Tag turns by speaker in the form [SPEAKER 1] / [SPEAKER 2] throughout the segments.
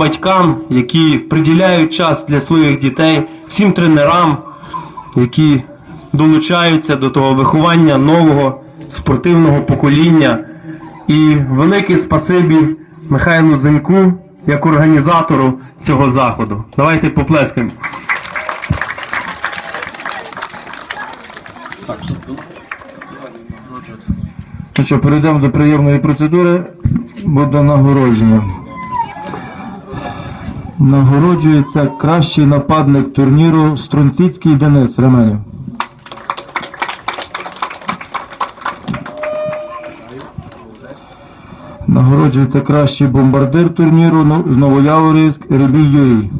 [SPEAKER 1] батькам, які приділяють час для своїх дітей, всім тренерам, які долучаються до того виховання нового спортивного покоління. І велике спасибі Михайлу Зеньку як організатору цього заходу. Давайте поплескаємо.
[SPEAKER 2] Ну що, перейдемо до приємної процедури. Буде нагородження. Нагороджується кращий нападник турніру Струнціцький Денис Ременів. Нагороджується кращий бомбардир турніру Ну- з Новояворівськ Рибій Юрій.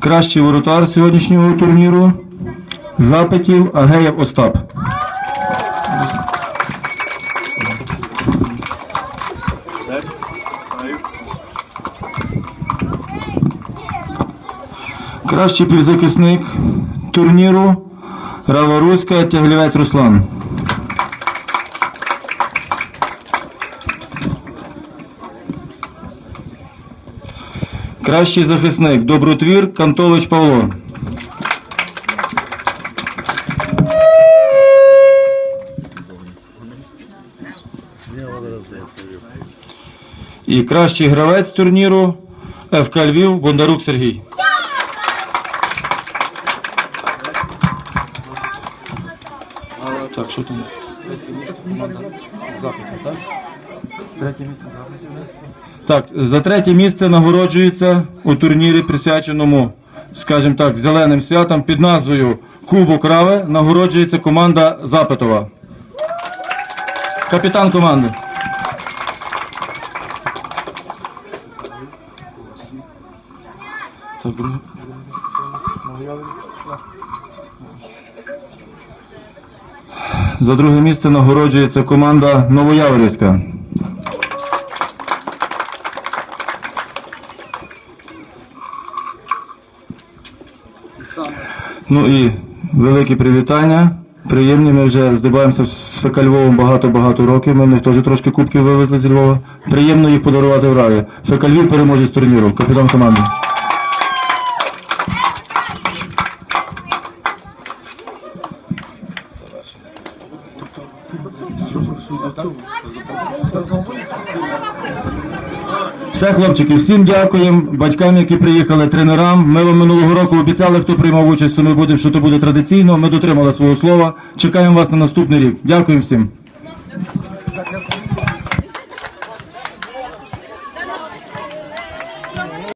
[SPEAKER 2] Кращий воротар сьогоднішнього турніру запитів Агеєв Остап. Кращий півзахисник турніру Раворуська Тяглівець Руслан. Кращий захисник Добротвір Кантович Павло. І кращий гравець турніру ФК Львів Бондарук Сергій. Так, що там? Так, за третє місце нагороджується у турнірі, присвяченому, скажімо так, зеленим святам під назвою Кубок Рави нагороджується команда Запитова. Капітан команди. Друге. За друге місце нагороджується команда Новояворівська. Ну і велике привітання. Приємні, ми вже здибаємося з ФК Львовом багато-багато років. Ми в них теж трошки кубків вивезли з Львова. Приємно їх подарувати в Раві. ФК Львів переможець турніру. Капітан команди. Все, хлопчики, всім дякуємо. Батькам, які приїхали, тренерам. Ми вам минулого року обіцяли, хто приймав участь, то ми будемо, що то буде традиційно. Ми дотримали свого слова. Чекаємо вас на наступний рік. Дякуємо всім.